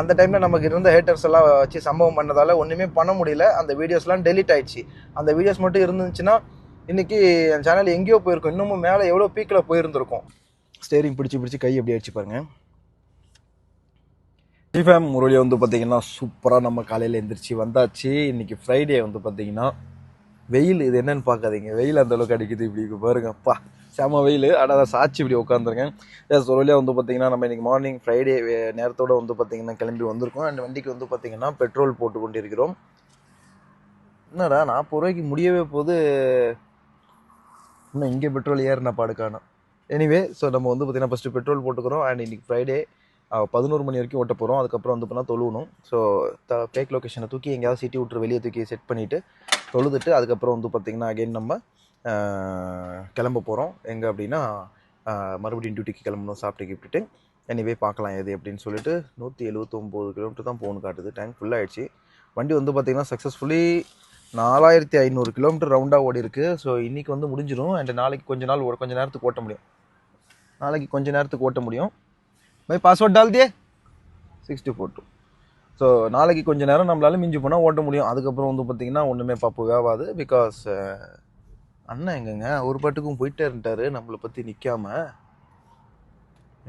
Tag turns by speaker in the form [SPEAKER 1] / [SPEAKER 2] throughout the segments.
[SPEAKER 1] அந்த டைமில் நமக்கு இருந்த ஹேட்டர்ஸ் எல்லாம் வச்சு சம்பவம் பண்ணதால் ஒன்றுமே பண்ண முடியல. அந்த வீடியோஸ்லாம் டெலீட் ஆயிடுச்சு. அந்த வீடியோஸ் மட்டும் இருந்துச்சுன்னா இன்றைக்கி என் சேனல் எங்கேயோ போயிருக்கும். இன்னமும் மேலே எவ்வளோ பீக்கில் போயிருந்திருக்கும். ஸ்டேரிங் பிடிச்சி பிடிச்சி கை எப்படி அடிச்சு பாருங்க. டிஃபேம் முரளியை வந்து பார்த்தீங்கன்னா சூப்பராக நம்ம காலையில் எழுந்திரிச்சு வந்தாச்சு. இன்றைக்கி ஃப்ரைடே வந்து பார்த்திங்கன்னா வெயில். இது என்னென்னு பார்க்காதீங்க. வெயில் அந்தளவுக்கு அடிக்குது. இப்படி பாருங்கப்பா. செம வெயில். ஆனால் அதை சாட்சி இப்படி உட்காந்துருக்கேன் எஸ் ஒரு வழியாக வந்து பார்த்தீங்கன்னா நம்ம இன்றைக்கி மார்னிங் ஃப்ரைடே நேரத்தோட வந்து பார்த்திங்கன்னா கிளம்பி வந்திருக்கோம். அண்ட் வண்டிக்கு வந்து பார்த்திங்கன்னா பெட்ரோல் போட்டு கொண்டிருக்கிறோம். என்னடா நாற்பது ரூபாய்க்கு முடியவே போது. இன்னும் இங்கே பெட்ரோல் ஏறின பாடு காணும். எனிவே ஸோ நம்ம வந்து பார்த்தீங்கன்னா ஃபஸ்ட்டு பெட்ரோல் போட்டுக்கிறோம். அண்ட் இன்னைக்கு ஃப்ரைடே பதினோரு மணி வரைக்கும் ஓட்ட போகிறோம் அதுக்கப்புறம் வந்து பண்ணால் தொழுவணும். ஸோ த பேக் லொக்கேஷனை தூக்கி எங்கேயாவது சிட்டி விட்டு வெளியே தூக்கி செட் பண்ணிவிட்டு தொழுதுட்டு அதுக்கப்புறம் வந்து பார்த்திங்கன்னா அகைன் நம்ம கிளம்ப போகிறோம் எங்கே அப்படின்னா மறுபடியும் டியூட்டிக்கு கிளம்பணும் சாப்பிட்டு கிப்பிட்டு எனிவே பார்க்கலாம் எது அப்படின்னு சொல்லிட்டு நூற்றி எழுபத்தொம்போது கிலோமீட்டர் தான் போகணும் காட்டுது. டேங்க் ஃபுல் ஆயிடுச்சு. வண்டி வந்து பார்த்திங்கன்னா சக்ஸஸ்ஃபுல்லி நாலாயிரத்தி ஐநூறு கிலோமீட்டர் ரவுண்டாக ஓடி இருக்குது ஸோ இன்றைக்கி வந்து முடிஞ்சிடும் அண்ட் நாளைக்கு கொஞ்ச நாள் ஒரு கொஞ்சம் நேரத்துக்கு ஓட்ட முடியும். நாளைக்கு கொஞ்ச நேரத்துக்கு ஓட்ட முடியும். பை பாஸ்வேர்ட் டால் தியே சிக்ஸ்டி ஃபோர் டூ ஸோ நாளைக்கு கொஞ்சம் நேரம் நம்மளால மிஞ்சி போனால் ஓட்ட முடியும். அதுக்கப்புறம் வந்து பார்த்திங்கன்னா ஒன்றுமே பப்பு வேவாது. பிகாஸ் அண்ணன் எங்கங்க? ஒரு பாட்டுக்கும் போயிட்டே இருந்துட்டாரு. நம்மளை பற்றி நிற்காம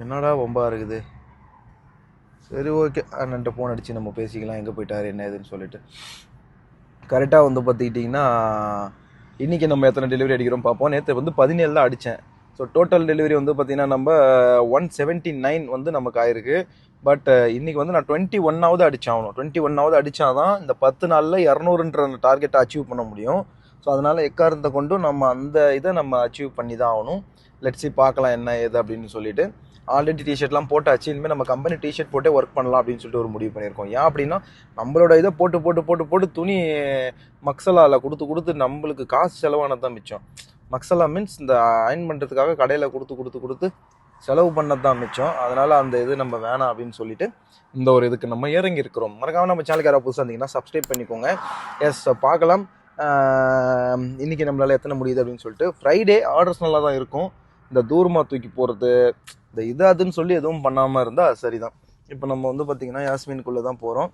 [SPEAKER 1] என்னடா வம்பா இருக்குது? சரி ஓகே. அண்ணன்ட்ட ஃபோன் அடித்து நம்ம பேசிக்கலாம். எங்கே போயிட்டாரு என்ன ஏதுன்னு சொல்லிட்டு. கரெக்டாக வந்து பார்த்துக்கிட்டிங்கன்னா இன்றைக்கி நம்ம எத்தனை டெலிவரி அடிக்கிறோம் பார்ப்போம் நேற்று வந்து பதினேழு தான் அடித்தேன் ஸோ டோட்டல் டெலிவரி வந்து பார்த்திங்கன்னா நம்ம ஒன் செவன்ட்டி நைன் வந்து நமக்கு ஆயிருக்கு. பட் இன்றைக்கி வந்து நான் டுவெண்ட்டி ஒன்னாவது அடிச்சாகணும். டுவெண்ட்டி ஒன்னாவது அடித்தாதான் இந்த பத்து நாளில் இரநூறுன்ற டார்கெட்டை அச்சீவ் பண்ண முடியும். ஸோ அதனால் எக்காரணத்தை கொண்டும் நம்ம அந்த இதை நம்ம அச்சீவ் பண்ணி தான் ஆகணும் லெட்ஸி பார்க்கலாம் என்ன ஏது அப்படின்னு சொல்லிட்டு. ஆல்ரெடி டிஷர்ட்லாம் போட்டாச்சு. இனிமேல் நம்ம கம்பெனி டிஷர்ட் போட்டே ஒர்க் பண்ணலாம் அப்படின்னு சொல்லிட்டு ஒரு முடிவு பண்ணியிருக்கோம். ஏன் அப்படின்னா நம்மளோட இதை போட்டு போட்டு போட்டு போட்டு துணி மக்சலாவில் கொடுத்து கொடுத்து நம்மளுக்கு காசு செலவானது தான் மிச்சம். மக்சலா மீன்ஸ் இந்த அயன் பண்ணுறதுக்காக கடையில் கொடுத்து கொடுத்து கொடுத்து செலவு பண்ணது தான் மிச்சம். அதனால் அந்த இது நம்ம வேணாம் அப்படின்னு சொல்லிட்டு இந்த ஒரு இதுக்கு நம்ம இறங்கி இருக்கிறோம் மறக்காமல் நம்ம சேனலுக்கு யாராவது புதுசாக இருந்தீங்கன்னா சப்ஸ்கிரைப் பண்ணிக்கோங்க. எஸ் பார்க்கலாம். இன்றைக்கி இன்னைக்கு எத்தனை முடியுது அப்படின்னு சொல்லிட்டு ஃப்ரைடே ஆர்டர்ஸ் நல்லா தான் இருக்கும். இந்த தூரமாக தூக்கி போகிறது இந்த இது அதுன்னு சொல்லி எதுவும் பண்ணாமல் இருந்தால் சரிதான். இப்போ நம்ம வந்து பார்த்திங்கன்னா யாஸ்மின்குள்ளே தான் போகிறோம்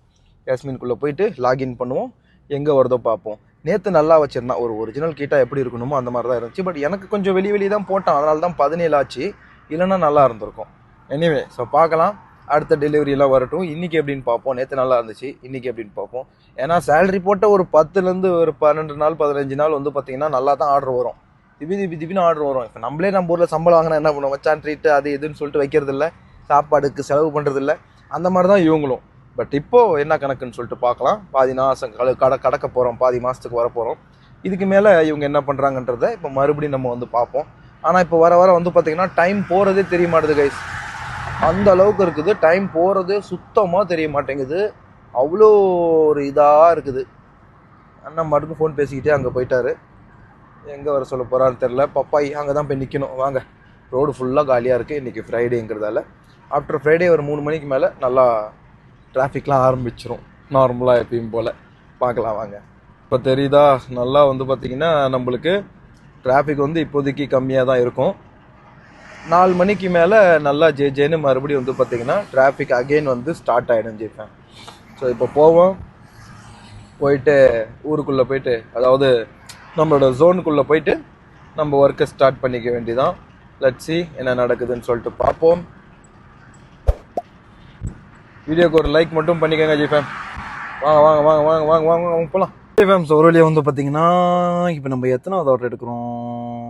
[SPEAKER 1] யாஸ்மின்குள்ளே போயிட்டு லாகின் பண்ணுவோம். எங்கே வருதோ பார்ப்போம். நேற்று நல்லா வச்சிருந்தான் ஒரு ஒரிஜினல் கீட்டாக எப்படி இருக்கணுமோ அந்த மாதிரி தான் இருந்துச்சு. பட் எனக்கு கொஞ்சம் வெளியே வெளியே தான் போட்டான். அதனால தான் பதினேழு ஆச்சு. இல்லைன்னா நல்லா இருந்திருக்கும். எனிவே ஸோ பார்க்கலாம். அடுத்த டெலிவரியெல்லாம் வரட்டும். இன்றைக்கி எப்படின்னு பார்ப்போம். நேற்று நல்லா இருந்துச்சு. இன்றைக்கி எப்படின்னு பார்ப்போம். ஏன்னா சேலரி போட்ட ஒரு பத்துலேருந்து ஒரு பன்னெண்டு நாள் பதினஞ்சு நாள் வந்து பார்த்திங்கன்னா நல்லா தான் ஆர்டர் வரும். திபி திபி திபின்னு ஆர்டர் வரும். இப்போ நம்மளே நம்ம ஊரில் சம்பளம் வாங்கினா என்ன பண்ணுவோம்? மச்சான் ட்ரீட்டு அது இதுன்னு சொல்லிட்டு வைக்கிறதில்ல. சாப்பாடுக்கு செலவு பண்ணுறதில்ல அந்த மாதிரி தான் இவங்களும். பட் இப்போ என்ன கணக்குன்னு சொல்லிட்டு பார்க்கலாம். பாதி மாதம் கட கட கடக்க போகிறோம் பாதி மாதத்துக்கு வர போகிறோம் இதுக்கு மேலே இவங்க என்ன பண்ணுறாங்கன்றத இப்போ மறுபடியும் நம்ம வந்து பார்ப்போம். ஆனால் இப்போ வர வர வந்து பார்த்திங்கன்னா டைம் போகிறதே தெரிய மாட்டுது கைஸ் அந்த அளவுக்கு இருக்குது. டைம் போகிறது சுத்தமாக தெரிய மாட்டேங்குது. அவ்வளோ ஒரு இதாக இருக்குது. அண்ணன் மட்டும் ஃபோன் பேசிக்கிட்டே அங்கே போயிட்டாரு. எங்கே வர சொல்ல போகிறான்னு தெரில பப்பாய் அங்கே தான் போய் நிற்கணும் வாங்க. ரோடு ஃபுல்லாக காலியாக இருக்குது இன்றைக்கி ஃப்ரைடேங்கிறதால ஆஃப்டர் ஃப்ரைடே ஒரு மூணு மணிக்கு மேலே நல்லா டிராஃபிக்லாம் ஆரம்பிச்சிரும். நார்மலாக எப்பயும் போல். பார்க்கலாம் வாங்க. இப்போ தெரியுதா? நல்லா வந்து பார்த்திங்கன்னா நம்மளுக்கு டிராஃபிக் வந்து இப்போதைக்கு கம்மியாக தான் இருக்கும். நாலு மணிக்கு மேலே நல்லா ஜே ஜேன்னு மறுபடியும் வந்து பார்த்திங்கன்னா டிராஃபிக் அகெயின் வந்து ஸ்டார்ட் ஆகிடும் ஜெயிப்பேன் ஸோ இப்போ போவோம். போயிட்டு ஊருக்குள்ளே போயிட்டு அதாவது நம்மளோட ஜோனுக்குள்ளே போயிட்டு நம்ம ஒர்க்கை ஸ்டார்ட் பண்ணிக்க வேண்டியதான் லட்சி என்ன நடக்குதுன்னு சொல்லிட்டு பார்ப்போம். வீடியோக்கு ஒரு லைக் மட்டும் பண்ணிக்கோங்க ஜிஃபேம் வாங்க வாங்க வாங்க வாங்க வாங்க வாங்க வாங்க போகலாம் ஜிஃபேம் ஸோ ஒரு வழியாக வந்து பார்த்தீங்கன்னா இப்போ நம்ம எத்தனாவது ஆர்டர் எடுக்கிறோம்?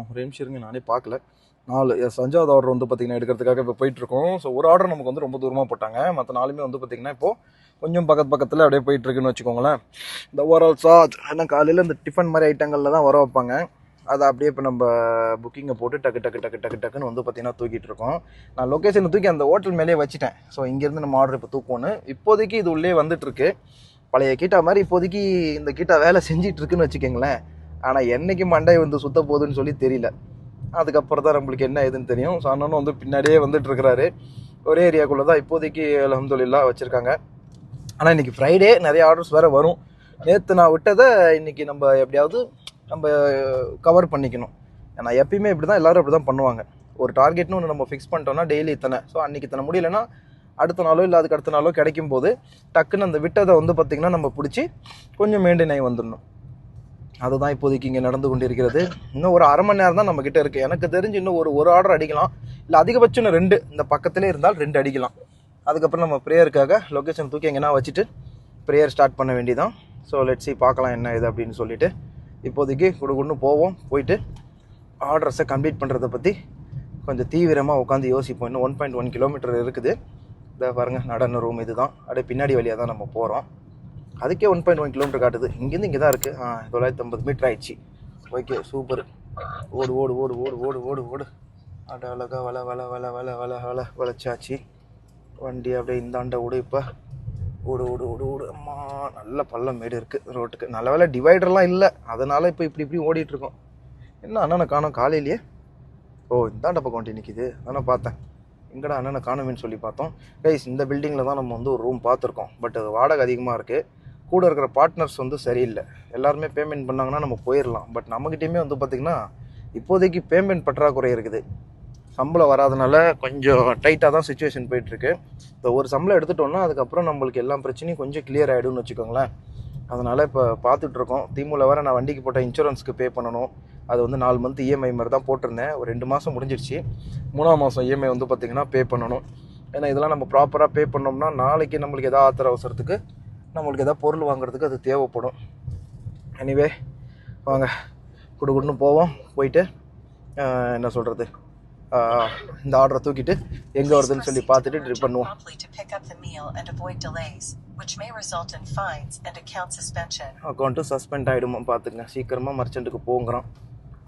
[SPEAKER 1] ஒரு நிமிஷம் இருங்க நானே பார்க்கல. நாலு எஸ் அஞ்சாவது ஆர்டர் வந்து பார்த்தீங்கன்னா எடுக்கிறதுக்காக இப்போ போயிட்டுருக்கோம். ஸோ ஒரு ஆர்டர் நமக்கு வந்து ரொம்ப தூரமாக போட்டாங்க. மற்ற நாளுமே வந்து பார்த்தீங்கன்னா இப்போ கொஞ்சம் பக்கத்து பக்கத்தில் அப்படியே போயிட்டுருக்குன்னு வச்சுக்கோங்களேன். இந்த ஓவரால் சார்ஜ் ஏன்னா காலையில் இந்த டிஃபன் மாதிரி ஐட்டங்களில் தான் வர வைப்பாங்க. அதை அப்படியே இப்போ நம்ம புக்கிங்கை போட்டு டக்கு டக்கு டக்கு டக்கு டக்குன்னு வந்து பார்த்தீங்கன்னா தூக்கிட்டு இருக்கோம் நான் லொக்கேஷனை தூக்கி அந்த ஹோட்டல் மேலேயே வச்சுட்டேன். ஸோ இங்கேருந்து நம்ம ஆர்டர் இப்போ தூக்கணும் இப்போதைக்கு இது உள்ளே வந்துட்டுருக்கு. பழைய கீட்டா மாதிரி இப்போதைக்கு இந்த கீட்டா வேலை செஞ்சிட்ருக்குன்னு வச்சுக்கோங்களேன். ஆனால் என்றைக்கு மண்டை வந்து சுத்த போகுதுன்னு சொல்லி தெரியல. அதுக்கப்புறம் தான் நம்மளுக்கு என்ன ஏதுன்னு தெரியும். ஸோ அண்ணனும் வந்து பின்னாடியே வந்துட்டு இருக்கிறாரு. ஒரே ஏரியாக்குள்ளே தான் இப்போதைக்கு அலமதுல்லா வச்சுருக்காங்க. ஆனால் இன்றைக்கி ஃப்ரைடே நிறைய ஆர்டர்ஸ் வேறு வரும். நேற்று நான் விட்டதை இன்றைக்கி நம்ம எப்படியாவது நம்ம கவர் பண்ணிக்கணும். ஏன்னா எப்பயுமே இப்படி தான் எல்லோரும் இப்படி தான் பண்ணுவாங்க. ஒரு டார்கெட்னு ஒன்று நம்ம ஃபிக்ஸ் பண்ணிட்டோம்னா டெய்லி இத்தனை. ஸோ அன்றைக்கி இத்தனை முடியலன்னா அடுத்த நாளோ இல்லை அதுக்கு அடுத்த நாளோ கிடைக்கும் போது டக்குன்னு அந்த விட்டதை வந்து பார்த்திங்கன்னா நம்ம பிடிச்சி கொஞ்சம் மெயின்டைன் ஆகி வந்துடணும். அதுதான் இப்போதைக்கு இங்கே நடந்து கொண்டிருக்கிறது. இன்னும் ஒரு அரை மணி நேரம் தான் நம்ம கிட்ட இருக்குது எனக்கு தெரிஞ்சு இன்னும் ஒரு ஒரு ஆர்டர் அடிக்கலாம். இல்லை அதிகபட்சம் ரெண்டு. இந்த பக்கத்திலே இருந்தால் ரெண்டு அடிக்கலாம். அதுக்கப்புறம் நம்ம ப்ரேயருக்காக லொக்கேஷன் தூக்கி எங்கன்னா வச்சுட்டு ப்ரேயர் ஸ்டார்ட் பண்ண வேண்டியதான் ஸோ லெட்ஸி பார்க்கலாம் என்ன இது அப்படின்னு சொல்லிட்டு. இப்போதைக்கு குடுகுன்னு போவோம். போயிட்டு ஆர்டர்ஸை கம்ப்ளீட் பண்ணுறதை பற்றி கொஞ்சம் தீவிரமாக உட்காந்து யோசிப்போம். இன்னும் ஒன் பாயிண்ட் ஒன் கிலோமீட்டர் இருக்குது. இதை பாருங்கள் நடன ரூம் இதுதான். அப்படியே பின்னாடி வழியாக தான் நம்ம போகிறோம் அதுக்கே ஒன் பாயிண்ட் ஒன் கிலோமீட்டர் காட்டுது. இங்கேருந்து இங்கே தான் இருக்குது ஆ தொள்ளாயிரத்தி ஐம்பது மீட்டர் ஆயிடுச்சு. ஓகே சூப்பர் ஓடு ஓடு ஓடு ஓடு ஓடு ஓடு ஓடு. அட அழகா வள வள வள வள வள வள வளைச்சாச்சு. வண்டி அப்படியே இந்தாண்ட ஓடு இப்போ. ஓடு ஓடு ஓடு ஓடு. அம்மா நல்ல பள்ளம் மேடு இருக்குது ரோட்டுக்கு. நல்ல வேலை டிவைடர்லாம் இல்லை. அதனால் இப்போ இப்படி இப்படி ஓடிட்டுருக்கோம் என்ன அண்ணனை காணோம் காலையிலேயே? ஓ இந்தாண்ட பக்கம் வண்டி நிற்கிது அதானே பார்த்தேன். எங்கடா அண்ணனை காணுமேன்னு சொல்லி பார்த்தோம். கைஸ் இந்த பில்டிங்கில் தான் நம்ம வந்து ஒரு ரூம் பார்த்துருக்கோம். பட் அது வாடகை அதிகமாக இருக்குது கூட இருக்கிற பார்ட்னர்ஸ் வந்து சரியில்லை. எல்லாருமே பேமெண்ட் பண்ணாங்கன்னா நம்ம போயிடலாம். பட் நம்மக்கிட்டேயுமே வந்து பார்த்திங்கன்னா இப்போதைக்கு பேமெண்ட் பற்றாக்குறை இருக்குது. சம்பளம் வராதனால கொஞ்சம் டைட்டாக தான் சுச்சுவேஷன் போயிட்டுருக்கு. இந்த ஒரு சம்பளம் எடுத்துட்டோம்னா அதுக்கப்புறம் நம்மளுக்கு எல்லா பிரச்சனையும் கொஞ்சம் கிளியர் ஆகிடும்னு வச்சுக்கோங்களேன். அதனால் இப்போ பார்த்துட்ருக்கோம் திமுல வேறு நான் வண்டிக்கு போட்ட இன்சூரன்ஸ்க்கு பே பண்ணணும். அது வந்து நாலு மந்த் இஎம்ஐ மாதிரி தான் போட்டிருந்தேன். ஒரு ரெண்டு மாதம் முடிஞ்சிருச்சு. மூணாம் மாதம் இஎம்ஐ வந்து பார்த்திங்கன்னா பே பண்ணணும். ஏன்னா இதெல்லாம் நம்ம ப்ராப்பராக பே பண்ணோம்னா நாளைக்கு நம்மளுக்கு எதாவது ஆத்திர அவசரத்துக்கு நம்மளுக்கு எதாவது பொருள் வாங்குறதுக்கு அது தேவைப்படும். எனிவே வாங்க குடுகுடுன்னு போவோம். போயிட்டு என்ன சொல்கிறது இந்த ஆர்டரை தூக்கிட்டு எங்கே வருதுன்னு சொல்லி பார்த்துட்டு ட்ரிப் பண்ணுவோம். அக்கௌண்ட்டு சஸ்பெண்ட் ஆகிடுமா பார்த்துங்க சீக்கிரமாக மர்ச்செண்ட்டுக்கு போங்கிறான்.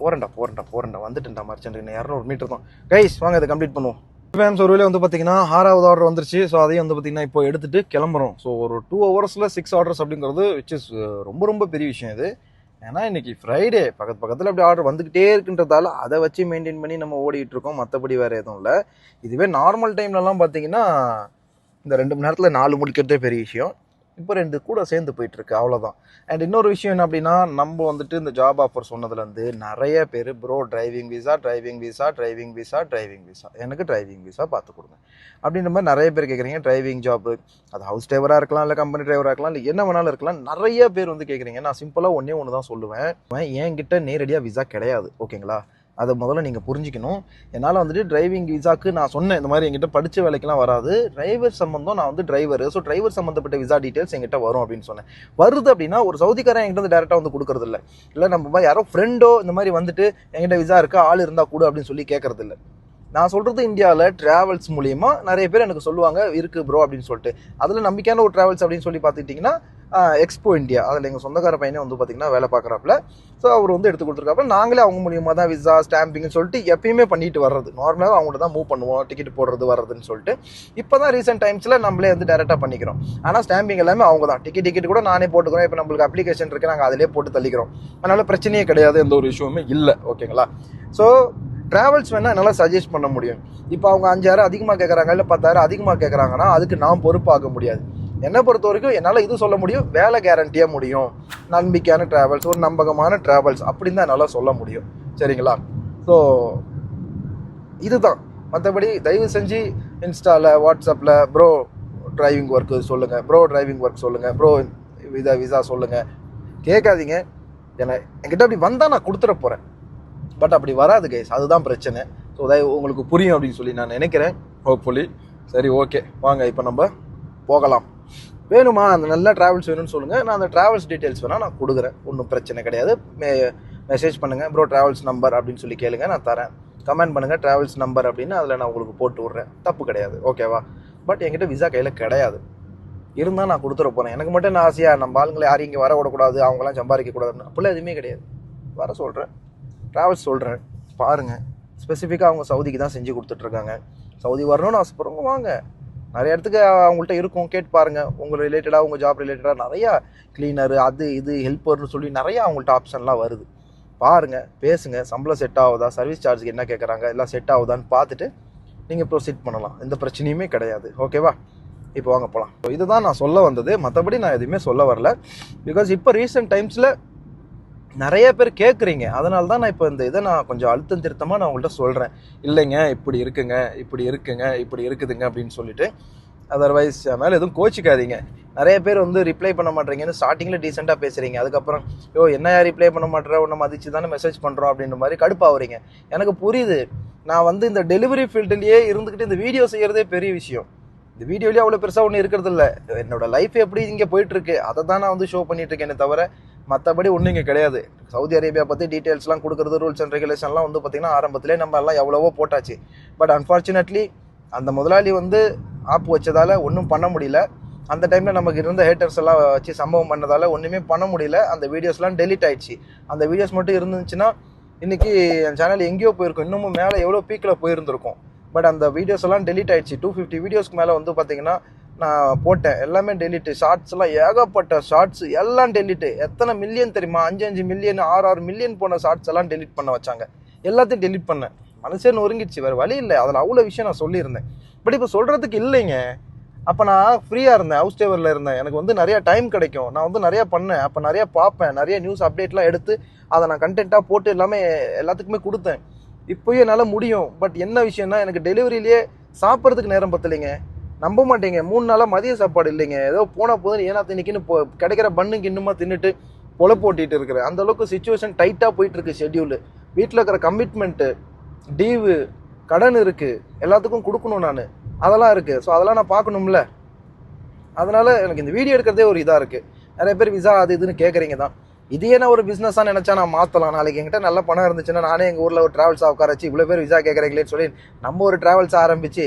[SPEAKER 1] போகிறேன்டா போகிறேன்டா போகிறேன்டா வந்துட்டேன்டா மர்ச்செண்ட்டுக்கு இரநூறு மீட்டர் தான். கைஸ் வாங்க இதை கம்ப்ளீட் பண்ணுவோம். ஃபேம்ஸ் ஒரு வந்து பார்த்தீங்கன்னா ஆறாவது ஆர்டர் வந்துருச்சு. ஸோ அதையும் வந்து பார்த்தீங்கன்னா இப்போ எடுத்துட்டு கிளம்புறோம். ஸோ ஒரு டூ ஹவர்ஸில் சிக்ஸ் ஆர்டர்ஸ் அப்படிங்கிறது விச் இஸ் uh, ரொம்ப ரொம்ப பெரிய விஷயம் இது. ஏன்னா இன்னைக்கு ஃப்ரைடே பக்கத்து பக்கத்தில் அப்படி ஆர்டர் வந்துக்கிட்டே இருக்குன்றதால அதை வச்சு மெயின்டைன் பண்ணி நம்ம ஓடிக்கிட்டு இருக்கோம். மற்றபடி வேறு எதுவும் இல்லை. இதுவே நார்மல் டைம்லலாம் பார்த்தீங்கன்னா இந்த ரெண்டு மணி நேரத்தில் நாலு முடிக்கிறதே பெரிய விஷயம். இப்போ ரெண்டு கூட சேர்ந்து போயிட்டுருக்கு அவ்வளோதான் அண்ட் இன்னொரு விஷயம் என்ன அப்படின்னா நம்ம வந்துட்டு இந்த ஜாப் ஆஃபர் சொன்னதுலேருந்து நிறைய பேர் bro driving visa driving visa driving visa driving visa எனக்கு டிரைவிங் விசா பார்த்து கொடுங்க. அப்படின்ற மாதிரி நிறைய பேர் கேட்குறீங்க டிரைவிங் ஜாப்பு அது ஹவுஸ் டிரைவராக இருக்கலாம் இல்லை கம்பெனி டிரைவராக இருக்கலாம் இல்லை என்ன வேணாலும் இருக்கலாம். நிறைய பேர் வந்து கேட்குறீங்க நான் சிம்பிளாக ஒன்றே ஒன்று தான் சொல்லுவேன். என்கிட்ட நேரடியாக விசா கிடையாது ஓகேங்களா அதை முதல்ல நீங்கள் புரிஞ்சுக்கணும். என்னால் வந்துட்டு டிரைவிங் விசாக்கு நான் சொன்னேன் இந்த மாதிரி எங்கிட்ட படித்த வேலைக்கெல்லாம் வராது. டிரைவர் சம்மந்தம் நான் வந்து டிரைவர் ஸோ டிரைவர் சம்மந்தப்பட்ட விசா டீட்டெயில்ஸ் எங்கிட்ட வரும் அப்படின்னு சொன்னேன். வருது அப்படின்னா ஒரு சவுதிக்காரன் என்கிட்ட வந்து டேரெக்டாக வந்து கொடுக்குறது இல்லை இல்லை நம்ம மாதிரி யாரோ ஃப்ரெண்டோ இந்த மாதிரி வந்துட்டு எங்கிட்ட விசா இருக்கா ஆள் இருந்தால் கூட அப்படின்னு சொல்லி கேட்கறது இல்லை நான் சொல்கிறது இந்தியாவில் ட்ராவல்ஸ் மூலிமா நிறைய பேர் எனக்கு சொல்லுவாங்க இருக்கு ப்ரோ அப்படின்னு சொல்லிட்டு. அதில் நம்பிக்கையான ஒரு ட்ராவல்ஸ் அப்படின்னு சொல்லி பார்த்துக்கிட்டிங்கன்னா எக்ஸ்போ இந்தியா அதில் எங்கள் சொந்தக்கார பையனே வந்து பார்த்திங்கன்னா வேலை பார்க்குறாப்புல ஸோ அவர் வந்து எடுத்து கொடுத்துருக்காப்புல. நாங்களே அவங்க மூலியமாக தான் விசா ஸ்டாம்பிங்னு சொல்லிட்டு எப்பயுமே பண்ணிட்டு வர்றது. நார்மலாக அவங்கள்ட்ட தான் மூவ் பண்ணுவோம். டிக்கெட் போடுறது வர்றதுன்னு சொல்லிட்டு. இப்போ தான் ரீசெண்ட் டைம்ஸில் நம்மளே வந்து டேரெக்டாக பண்ணிக்கிறோம். ஆனால் ஸ்டாம்பிங் எல்லாமே அவங்க தான். டிக்கெட் டிக்கெட் கூட நானே போட்டுக்கிறோம். இப்போ நம்மளுக்கு அப்ளிகேஷன் இருக்குது நாங்கள் அதிலே போட்டு தள்ளிக்கிறோம். அதனால் பிரச்சனையே கிடையாது. எந்த ஒரு இஷ்யூமே இல்லை. ஓகேங்களா ஸோ ட்ராவல்ஸ் வேணால் என்னால் சஜஸ்ட் பண்ண முடியும். இப்போ அவங்க அஞ்சாயிரம் அதிகமாக கேட்குறாங்க இல்லை பத்தாயிரம் அதிகமாக கேட்குறாங்கன்னா அதுக்கு நான் பொறுப்பாக முடியாது. என்னை பொறுத்த வரைக்கும் என்னால் இது சொல்ல முடியும். வேலை கேரண்டியாக முடியும். நம்பிக்கையான ட்ராவல்ஸ் ஒரு நம்பகமான ட்ராவல்ஸ் அப்படின்னு தான் என்னால் சொல்ல முடியும். சரிங்களா? ஸோ இதுதான். மற்றபடி தயவு செஞ்சு இன்ஸ்டாவில் வாட்ஸ்அப்பில் ப்ரோ டிரைவிங் ஒர்க்கு சொல்லுங்கள் ப்ரோ டிரைவிங் ஒர்க் சொல்லுங்கள் ப்ரோ விசா விசா சொல்லுங்கள் கேட்காதீங்க. ஏன்னா என்கிட்ட அப்படி வந்தால் நான் கொடுத்துட போகிறேன் பட் அப்படி வராது கைஸ் அதுதான் பிரச்சனை. ஸோ தயவு உங்களுக்கு புரியும் அப்படின்னு சொல்லி நான் நினைக்கிறேன். ஹோப்ஃபுல்லி சரி ஓகே வாங்க இப்போ நம்ம போகலாம். வேணுமா? அந்த நல்ல ட்ராவல்ஸ் வேணும்னு சொல்லுங்கள் நான் அந்த ட்ராவல்ஸ் டீட்டெயில்ஸ் வேணால் நான் கொடுக்குறேன். ஒன்றும் பிரச்சனை கிடையாது. மே மெசேஜ் பண்ணுங்கள் ப்ரோ ட்ராவல்ஸ் நம்பர் அப்படின்னு சொல்லி கேளுங்க. நான் தரேன். கமெண்ட் பண்ணுங்கள் ட்ராவல்ஸ் நம்பர் அப்படின்னு அதில் நான் உங்களுக்கு போட்டு விட்றேன். தப்பு கிடையாது. ஓகேவா பட் என்கிட்ட விசா கையில் கிடையாது. இருந்தால் நான் கொடுத்துட போகிறேன் எனக்கு மட்டும் என்ன ஆசையாக நம்ம ஆளுங்களை யாரும் இங்கே வர விடக்கூடாது. அவங்களாம் சம்பாதிக்கக்கூடாதுன்னு அப்படிலாம் எதுவுமே கிடையாது. வர சொல்கிறேன் ட்ராவல்ஸ் சொல்கிறேன் பாருங்கள் ஸ்பெசிஃபிக்காக அவங்க சவுதிக்கு தான் செஞ்சு கொடுத்துட்ருக்காங்க சவுதி வரணும்னு ஆசைப்படுறவங்க வாங்க. நிறைய இடத்துக்கு அவங்கள்ட்ட இருக்கும். கேட்டு பாருங்கள் உங்கள் ரிலேட்டடாக உங்கள் ஜாப் ரிலேட்டடாக நிறையா க்ளீனரு அது இது ஹெல்ப்பர்னு சொல்லி நிறையா அவங்கள்ட்ட ஆப்ஷன்லாம் வருது. பாருங்கள் பேசுங்க. சம்பளம் செட் ஆகுதா? சர்வீஸ் சார்ஜுக்கு என்ன கேட்குறாங்க எல்லாம் செட் ஆகுதான்னு பார்த்துட்டு நீங்கள் ப்ரொசீட் பண்ணலாம். எந்த பிரச்சனையுமே கிடையாது. ஓகேவா இப்போ வாங்க போகலாம் இதுதான் நான் சொல்ல வந்தது. மற்றபடி நான் எதுவுமே சொல்ல வரல. பிகாஸ் இப்போ ரீசெண்ட் டைம்ஸில் நிறைய பேர் கேட்குறீங்க அதனால தான் நான் இப்போ இந்த இதை நான் கொஞ்சம் அழுத்தம் திருத்தமாக நான் உங்கள்கிட்ட சொல்கிறேன் இல்லைங்க இப்படி இருக்குங்க இப்படி இருக்குங்க இப்படி இருக்குதுங்க அப்படின்னு சொல்லிட்டு. அதர்வைஸ் மேலே எதுவும் கோச்சிக்காதீங்க. நிறைய பேர் வந்து ரிப்ளை பண்ண மாட்டேறீங்கன்னு ஸ்டார்டிங்கில் டீசெண்டாக பேசுகிறீங்க அதுக்கப்புறம் யோ என்னையா ரிப்ளை பண்ண மாட்டேற உன்னை மதிச்சு தானே மெசேஜ் பண்ணுறோம் அப்படின்ற மாதிரி கடுப்பாகிறீங்க எனக்கு புரியுது. நான் வந்து இந்த டெலிவரி ஃபீல்டுலேயே இருந்துக்கிட்டு இந்த வீடியோ செய்கிறதே பெரிய விஷயம். இந்த வீடியோலேயே அவ்வளோ பெருசாக ஒன்றும் இருக்கிறது இல்ல என்னோட லைஃப் எப்படி இங்கே போயிட்டுருக்கு அதை தான் நான் வந்து ஷோ பண்ணிட்டு இருக்கேனே தவிர மற்றபடி ஒன்றும் இங்கே கிடையாது. சவுதி அரேபியா பற்றி டீட்டெயில்ஸ்லாம் கொடுக்குறது ரூல்ஸ் அண்ட் ரெகுலேஷன்லாம் வந்து பார்த்திங்கன்னா ஆரம்பத்திலே நம்ம எல்லாம் எவ்வளவோ போட்டாச்சு. பட் அன்ஃபார்ச்சுனேட்லி அந்த முதலாளி வந்து ஆப் வச்சதால் ஒன்றும் பண்ண முடியல. அந்த டைமில் நமக்கு இருந்த ஹேட்டர்ஸ் எல்லாம் வச்சு சம்பவம் பண்ணதால் ஒன்றுமே பண்ண முடியல. அந்த வீடியோஸ்லாம் டெலீட் ஆயிடுச்சு. அந்த வீடியோஸ் மட்டும் இருந்துச்சுன்னா இன்றைக்கி என் சேனல் எங்கேயோ போயிருக்கும். இன்னமும் மேலே எவ்வளோ பீக்கில் போயிருந்திருக்கும். பட் அந்த வீடியோஸ் எல்லாம் டெலிட் ஆயிடுச்சு. டூ ஃபிஃப்டி வீடியோஸ்க்கு மேலே வந்து பார்த்தீங்கன்னா நான் போட்டேன். எல்லாமே டெலிட்டு ஷார்ட்ஸ்லாம் ஏகப்பட்ட ஷார்ட்ஸ் எல்லாம் டெலிட்டு எத்தனை மில்லியன் தெரியுமா? அஞ்சு அஞ்சு மில்லியன் ஆறு ஆறு மில்லியன் போன ஷார்ட்ஸ் எல்லாம் டெலிட் பண்ண வச்சாங்க. எல்லாத்தையும் டெலிட் பண்ணேன். மனசே நொறுங்கிடுச்சு. வேறு வழி இல்லை. அதில் அவ்வளோ விஷயம் நான் சொல்லியிருந்தேன். பட் இப்போ சொல்கிறதுக்கு இல்லைங்க. அப்போ நான் ஃப்ரீயாக இருந்தேன். ஹவுஸ் டேவரில் இருந்தேன். எனக்கு வந்து நிறையா டைம் கிடைக்கும். நான் வந்து நிறையா பண்ணேன். அப்போ நிறையா பார்ப்பேன். நிறைய நியூஸ் அப்டேட்லாம் எடுத்து அதை நான் கண்டென்ட்டாக போட்டு எல்லாமே எல்லாத்துக்குமே கொடுத்தேன். இப்போயும் என்னால் முடியும். பட் என்ன விஷயம்னா எனக்கு டெலிவரியிலேயே சாப்பிட்றதுக்கு நேரம் பத்தலைங்க. நம்ப மாட்டேங்க. மூணு நாளாக மதிய சாப்பாடு இல்லைங்க. ஏதோ போன போதும் ஏன்னா தின்னிக்கின்னு போ கிடைக்கிற பண்ணுக்கு இன்னுமா தின்னுட்டு பொல போட்டிட்டு இருக்கிறேன் அந்த அளவுக்கு சுச்சுவேஷன் டைட்டாக போயிட்டு இருக்கு வீட்டில் இருக்கிற கமிட்மெண்ட்டு டீவு கடன் இருக்குது எல்லாத்துக்கும் கொடுக்கணும் நான். அதெல்லாம் இருக்குது ஸோ அதெல்லாம் நான் பார்க்கணும்ல. அதனால் எனக்கு இந்த வீடியோ எடுக்கிறதே ஒரு இதாக இருக்குது நிறைய பேர் விசா அது இதுன்னு கேட்குறீங்க தான். இதையே நான் ஒரு பிஸ்னஸாக நினச்சா நான் மாற்றலாம் நாளைக்கு என்கிட்ட நல்ல பணம் இருந்துச்சுன்னா நானே எங்கள் ஊரில் ஒரு ட்ராவல்ஸ் உட்கார வச்சு இவ்வளோ பேர் விசா கேட்குறீங்களேன்னு சொல்லி நம்ம ஒரு ட்ராவல்ஸ் ஆரம்பித்து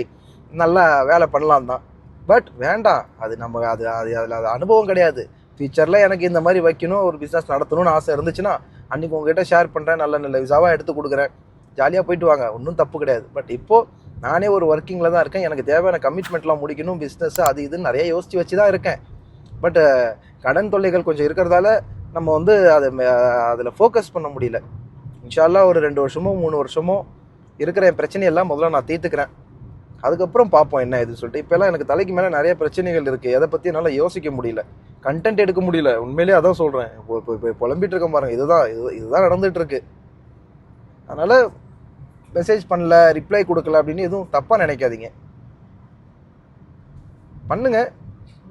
[SPEAKER 1] நல்லா வேலை பண்ணலாம் தான். பட் வேண்டாம். அது நம்ம அது அது அதில் அது அனுபவம் கிடையாது. ஃபியூச்சரில் எனக்கு இந்த மாதிரி வைக்கணும் ஒரு பிஸ்னஸ் நடத்தணும்னு ஆசை இருந்துச்சுன்னா அன்றைக்கி உங்ககிட்ட ஷேர் பண்ணுறேன் நல்ல நல்ல விசாவாக எடுத்து கொடுக்குறேன். ஜாலியாக போயிட்டு வாங்க. ஒன்றும் தப்பு கிடையாது. பட் இப்போது நானே ஒரு ஒர்க்கிங்கில் தான் இருக்கேன். எனக்கு தேவையான கமிட்மெண்ட்லாம் முடிக்கணும். பிஸ்னஸ் அது இதுன்னு நிறைய யோசித்து வச்சு தான் இருக்கேன் பட் கடன் தொல்லைகள் கொஞ்சம் இருக்கிறதால நம்ம வந்து அதை அதில் ஃபோக்கஸ் பண்ண முடியல. இன்ஷால்லா ஒரு ரெண்டு வருஷமோ மூணு வருஷமோ இருக்கிற என் பிரச்சனையெல்லாம் முதல்ல நான் தீர்த்துக்கிறேன். அதுக்கப்புறம் பார்ப்போம் என்ன இதுன்னு சொல்லிட்டு. இப்போல்லாம் எனக்கு தலைக்கு மேலே நிறைய பிரச்சனைகள் இருக்குது எதை பற்றி என்னால் யோசிக்க முடியல. கண்டென்ட் எடுக்க முடியல. உண்மையிலேயே அதான் சொல்கிறேன் இப்போ இப்போ இப்போ புலம்பிகிட்டு இருக்க பாருங்க. இதுதான் இது இதுதான் நடந்துகிட்ருக்கு அதனால் மெசேஜ் பண்ணல ரிப்ளை கொடுக்கல அப்படின்னு எதுவும் தப்பாக நினைக்காதீங்க. பண்ணுங்கள்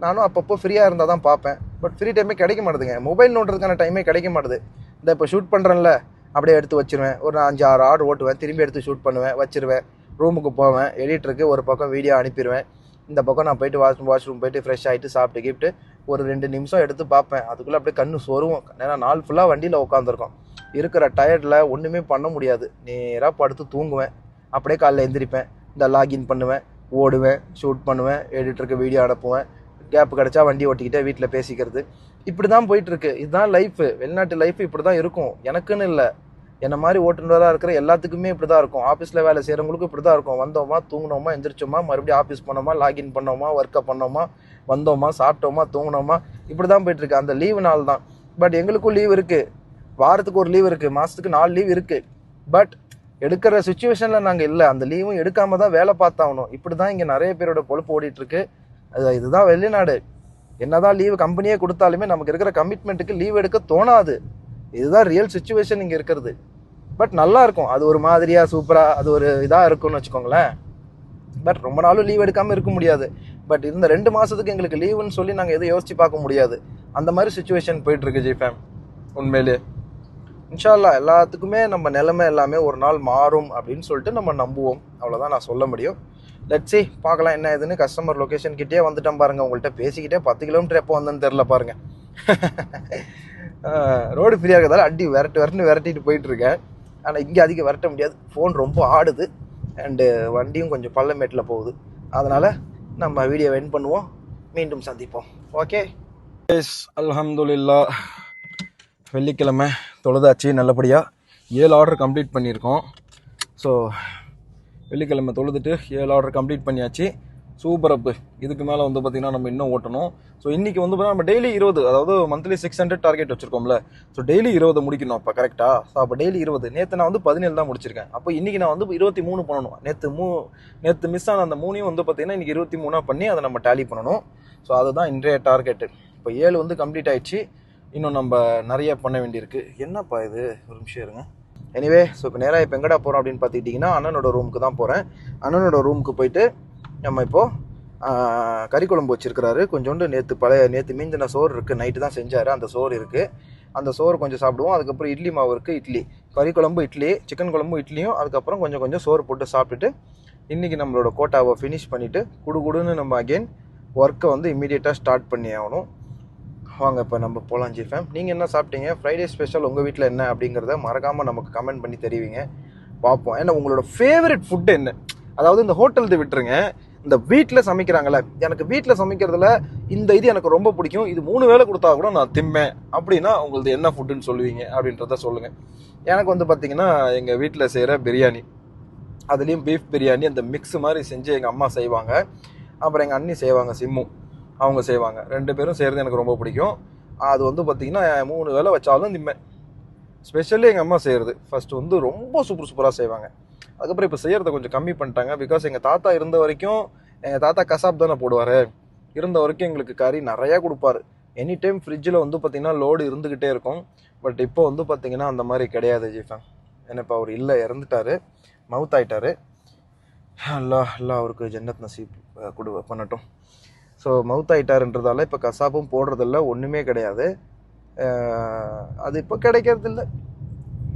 [SPEAKER 1] நானும் அப்பப்போ ஃப்ரீயாக இருந்தால் தான் பார்ப்பேன். பட் ஃப்ரீ டைமே கிடைக்க மாட்டேதுங்க. மொபைல் நோட்டுறதுக்கான டைமே கிடைக்க மாட்டுது. இந்த இப்போ ஷூட் பண்ணுறேன்ல அப்படியே எடுத்து வச்சிருவேன். ஒரு அஞ்சு ஆறு ஆடு ஓட்டுவேன். திரும்பி எடுத்து ஷூட் பண்ணுவேன் வச்சிருவேன். ரூமுக்கு போவேன். எடிட்டருக்கு ஒரு பக்கம் வீடியோ அனுப்பிடுவேன் இந்த பக்கம் நான் போயிட்டு வாஷ் வாஷ்ரூம் போயிட்டு ஃப்ரெஷ் ஆகிட்டு சாப்பிட்டு கிஃப்ட்டு ஒரு ரெண்டு நிமிஷம் எடுத்து பார்ப்பேன். அதுக்குள்ளே அப்படியே கண்ணு சொருவோம் ஏன்னா நாள் ஃபுல்லாக வண்டியில் உட்காந்துருக்கோம் இருக்கிற டயர்டில் ஒன்றுமே பண்ண முடியாது. நேராக படுத்து தூங்குவேன். அப்படியே காலைல எந்திரிப்பேன். இந்த லாகின் பண்ணுவேன் ஓடுவேன் ஷூட் பண்ணுவேன் எடிட்டருக்கு வீடியோ அனுப்புவேன். கேப் கிடச்சா வண்டி ஓட்டிக்கிட்டே வீட்டில் பேசிக்கிறது. இப்படி தான் போயிட்டுருக்கு. இதுதான் லைஃபு வெளிநாட்டு லைஃப் இப்படி தான் இருக்கும். எனக்குன்னு இல்லை. என்ன மாதிரி ஓட்டுநராக இருக்கிற எல்லாத்துக்குமே இப்படி தான் இருக்கும் ஆஃபீஸில் வேலை செய்கிறவங்களுக்கும் இப்படி தான் இருக்கும். வந்தோமா தூங்கினோமா எந்திரிச்சோமா மறுபடியும் ஆஃபீஸ் போனோமா லாகின் பண்ணோமா ஒர்க்கை பண்ணோமா வந்தோமா சாப்பிட்டோமா தூங்கினோமா இப்படி தான் போயிட்டுருக்கு. அந்த லீவு நாள் தான் பட் எங்களுக்கும் லீவ் இருக்குது வாரத்துக்கு ஒரு லீவ் இருக்குது மாதத்துக்கு நாலு லீவ் இருக்குது பட் எடுக்கிற சுச்சுவேஷனில் நாங்கள் இல்லை. அந்த லீவும் எடுக்காம தான் வேலை பார்த்தாகணும். இப்படி தான் இங்கே நிறைய பேரோட பொழுப்பு ஓடிட்டுருக்கு. அது இதுதான் வெளிநாடு என்னதான் லீவு கம்பெனியே கொடுத்தாலுமே நமக்கு இருக்கிற கமிட்மெண்ட்டுக்கு லீவ் எடுக்க தோணாது. இதுதான் ரியல் சுச்சுவேஷன் இங்கே இருக்கிறது. பட் நல்லா இருக்கும். அது ஒரு மாதிரியாக சூப்பராக அது ஒரு இதாக இருக்கும்னு வச்சுக்கோங்களேன். பட் ரொம்ப நாளும் லீவ் எடுக்காமல் இருக்க முடியாது. பட் இந்த ரெண்டு மாதத்துக்கு எங்களுக்கு லீவுன்னு சொல்லி நாங்கள் எதுவும் யோசிச்சு பார்க்க முடியாது. அந்த மாதிரி சுச்சுவேஷன் போயிட்டுருக்கு ஜி ஃபேம் உண்மையிலே. இன்ஷால்லா எல்லாத்துக்குமே நம்ம நிலைமை எல்லாமே ஒரு நாள் மாறும் அப்படின்னு சொல்லிட்டு நம்ம நம்புவோம். அவ்வளோதான் நான் சொல்ல முடியும். லட்சி பார்க்கலாம் என்ன ஏதுன்னு. கஸ்டமர் லொக்கேஷன் கிட்டே வந்துட்டேன் பாருங்கள் உங்கள்கிட்ட பேசிக்கிட்டே பத்து கிலோமீட்டர் எப்போ வந்தேன்னு தெரில பாருங்கள் ரோடு ஃப்ரீயாக இருக்கிறதால அடி விரட்டு விரட்டுன்னு விரட்டிட்டு போயிட்டுருக்கேன். ஆனால் இங்கே அதிகம் விரட்ட முடியாது. ஃபோன் ரொம்ப ஆடுது. அண்டு வண்டியும் கொஞ்சம் பள்ளமேட்டில் போகுது. அதனால் நம்ம வீடியோ என் பண்ணுவோம். மீண்டும் சந்திப்போம். ஓகே எஸ் அலமதுல்லா வெள்ளிக்கிழமை தொழுதாச்சு. நல்லபடியாக ஏழு ஆர்டர் கம்ப்ளீட் பண்ணியிருக்கோம். ஸோ வெள்ளிக்கிழமை தொழுதுட்டு ஏழு ஆர்டர் கம்ப்ளீட் பண்ணியாச்சு. சூப்பர் அப்பு. இதுக்கு மேலே வந்து பார்த்திங்கன்னா நம்ம இன்னும் ஓட்டணும். ஸோ இன்றைக்கி வந்து பார்த்தீங்கன்னா நம்ம டெய்லி இருபது அதாவது மந்த்லி சிக்ஸ் ஹண்ட்ரட் டார்கெட் வச்சுருக்கோம்ல. ஸோ டெய்லி இருபது முடிக்கணும் அப்போ கரெக்டாக ஸோ அப்போ டெய்லி இருபது. நேற்று நான் வந்து பதினேழு தான் முடிச்சிருக்கேன். அப்போ இன்றைக்கி நான் வந்து இருபத்தி மூணு பண்ணணும். நேற்று மூ நேற்று மிஸ் ஆன அந்த மூணையும் வந்து பார்த்திங்கன்னா இன்றைக்கி இருபத்தி மூணாக பண்ணி அதை நம்ம டேலி பண்ணணும். ஸோ அதுதான் இன்றைய டார்கெட்டு இப்போ ஏழு வந்து கம்ப்ளீட் ஆயிடுச்சு. இன்னும் நம்ம நிறைய பண்ண வேண்டியிருக்கு. என்னப்பா இது? ஒரு நிமிஷம் இருங்க. எனிவே ஸோ இப்போ நேராக இப்போ எங்கடா போகிறோம் அப்படின்னு பார்த்துக்கிட்டிங்கன்னா அண்ணனோட ரூமுக்கு தான் போகிறேன் அண்ணனோட ரூமுக்கு போயிட்டு நம்ம இப்போது கறி குழம்பு வச்சிருக்கிறாரு. கொஞ்சோண்டு நேற்று பழைய நேற்று மீந்தின சோறு இருக்குது நைட்டு தான் செஞ்சார். அந்த சோறு இருக்குது அந்த சோறு கொஞ்சம் சாப்பிடுவோம். அதுக்கப்புறம் இட்லி மாவு இருக்குது இட்லி. கறி குழம்பு இட்லி சிக்கன் குழம்பு இட்லியும் அதுக்கப்புறம் கொஞ்சம் கொஞ்சம் சோறு போட்டு சாப்பிட்டுட்டு இன்றைக்கி நம்மளோட கோட்டாவை ஃபினிஷ் பண்ணிவிட்டு குடு குடுன்னு நம்ம அகெயின் ஒர்க்கை வந்து இம்மிடியேட்டாக ஸ்டார்ட் பண்ணி ஆகணும். வாங்க இப்போ நம்ம போகலாம் ஜிஃபேம் நீங்கள் என்ன சாப்பிட்டீங்க? ஃப்ரைடே ஸ்பெஷல் உங்கள் வீட்டில் என்ன அப்படிங்கிறத மறக்காமல் நமக்கு கமெண்ட் பண்ணி தெரிவிங்க. பார்ப்போம் ஏன்னா உங்களோட ஃபேவரட் ஃபுட் என்ன? அதாவது இந்த ஹோட்டல்து விட்டுருங்க. இந்த வீட்டில் சமைக்கிறாங்களே எனக்கு வீட்டில் சமைக்கிறதுல இந்த இது எனக்கு ரொம்ப பிடிக்கும். இது மூணு வேளை கொடுத்தா கூட நான் திம்பேன். அப்படின்னா உங்களுக்கு என்ன ஃபுட்டுன்னு சொல்லுவீங்க அப்படின்றத சொல்லுங்கள் எனக்கு வந்து பார்த்தீங்கன்னா எங்கள் வீட்டில் செய்கிற பிரியாணி. அதுலேயும் பீஃப் பிரியாணி அந்த மிக்ஸ் மாதிரி செஞ்சு எங்கள் அம்மா செய்வாங்க. அப்புறம் எங்கள் அண்ணி செய்வாங்க சிம்மு. அவங்க செய்வாங்க. ரெண்டு பேரும் செய்கிறது எனக்கு ரொம்ப பிடிக்கும். அது வந்து பார்த்திங்கன்னா மூணு வேளை வச்சாலும் திம்பேன் ஸ்பெஷலி எங்கள் அம்மா செய்கிறது ஃபஸ்ட்டு வந்து ரொம்ப சூப்பர் சூப்பராக செய்வாங்க. அதுக்கப்புறம் இப்போ செய்கிறத கொஞ்சம் கம்மி பண்ணிட்டாங்க. பிகாஸ் எங்கள் தாத்தா இருந்த வரைக்கும் எங்கள் தாத்தா கசாப் தானே போடுவார். இருந்த வரைக்கும் எங்களுக்கு கறி நிறையா கொடுப்பாரு. எனி டைம் ஃப்ரிட்ஜில் வந்து பார்த்திங்கன்னா லோடு இருந்துக்கிட்டே இருக்கும். பட் இப்போ வந்து பார்த்திங்கன்னா அந்த மாதிரி கிடையாது ஜீஃபன் ஏன்னா இப்போ அவர் இல்லை இறந்துட்டாரு. மவுத் ஆகிட்டார் அல்லா அல்லா அவருக்கு ஜன்னத் நசீப் கொடு பண்ணட்டும். ஸோ மவுத் ஆகிட்டாருன்றதால இப்போ கசாப்பும் போடுறதில்ல ஒன்றுமே கிடையாது. அது இப்போ கிடைக்கிறது இல்லை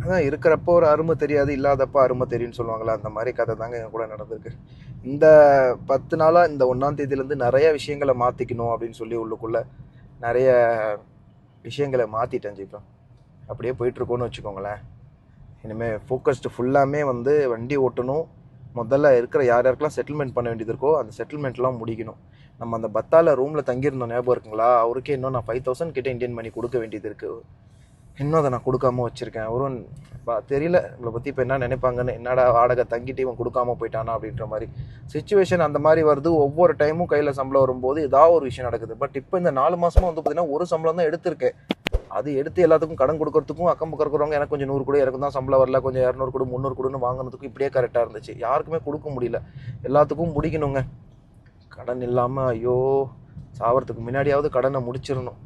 [SPEAKER 1] அதான் இருக்கிறப்போ ஒரு அருமை தெரியாது இல்லாதப்போ அருமை தெரியும்னு சொல்லுவாங்களா அந்த மாதிரி கதை தாங்க என் கூட நடந்திருக்கு. இந்த பத்து நாளாக இந்த ஒன்றாம் தேதியிலேருந்து நிறைய விஷயங்களை மாற்றிக்கணும் அப்படின்னு சொல்லி உள்ளுக்குள்ளே நிறைய விஷயங்களை மாற்றிட்டேன் ஜீப்பா அப்படியே போயிட்டுருக்கோன்னு வச்சுக்கோங்களேன். இனிமேல் ஃபோக்கஸ்டு ஃபுல்லாமே வந்து வண்டி ஓட்டணும். முதல்ல இருக்கிற யார் யாருக்கெல்லாம் செட்டில்மெண்ட் பண்ண வேண்டியது இருக்கோ அந்த செட்டில்மெண்ட்லாம் முடிக்கணும். நம்ம அந்த பத்தால ரூமில் தங்கியிருந்தோம் ஞாபகம் இருக்குங்களா? அவருக்கே இன்னும் நான் ஃபைவ் தௌசண்ட் கிட்ட இண்டியன் மணி கொடுக்க வேண்டியது இருக்குது இன்னும் அதை நான் கொடுக்காம வச்சுருக்கேன். அவரும் பா- தெரியல. இவளை பற்றி இப்போ என்ன நினைப்பாங்கன்னு என்னடா வாடகை தங்கிட்டு இவன் கொடுக்காம போயிட்டானா அப்படின்ற மாதிரி. சுச்சுவேஷன் அந்த மாதிரி வருது. ஒவ்வொரு டைமும் கையில் சம்பளம் வரும்போது ஏதாவது ஒரு விஷயம் நடக்குது. பட் இப்போ இந்த நாலு மாசமா வந்து பார்த்தீங்கன்னா ஒரு சம்பளம் தான் எடுத்திருக்கேன். அது எடுத்து எல்லாத்துக்கும் கடன் கொடுக்கறதுக்கும் அக்கம் பக்கம் இருக்கிறவங்க எனக்கு கொஞ்சம் நூறு கூட எனக்கு தான் சம்பளம் வரல கொஞ்சம் இரநூறு கூட முந்நூறு கூடன்னு வாங்கினதுக்கும் இப்படியே கரெக்டாக இருந்துச்சு. யாருக்குமே கொடுக்க முடியல. எல்லாத்துக்கும் முடிக்கணுங்க. கடன் இல்லாமல் ஐயோ சாவறதுக்கு முன்னாடியாவது கடனை முடிச்சிடணும்.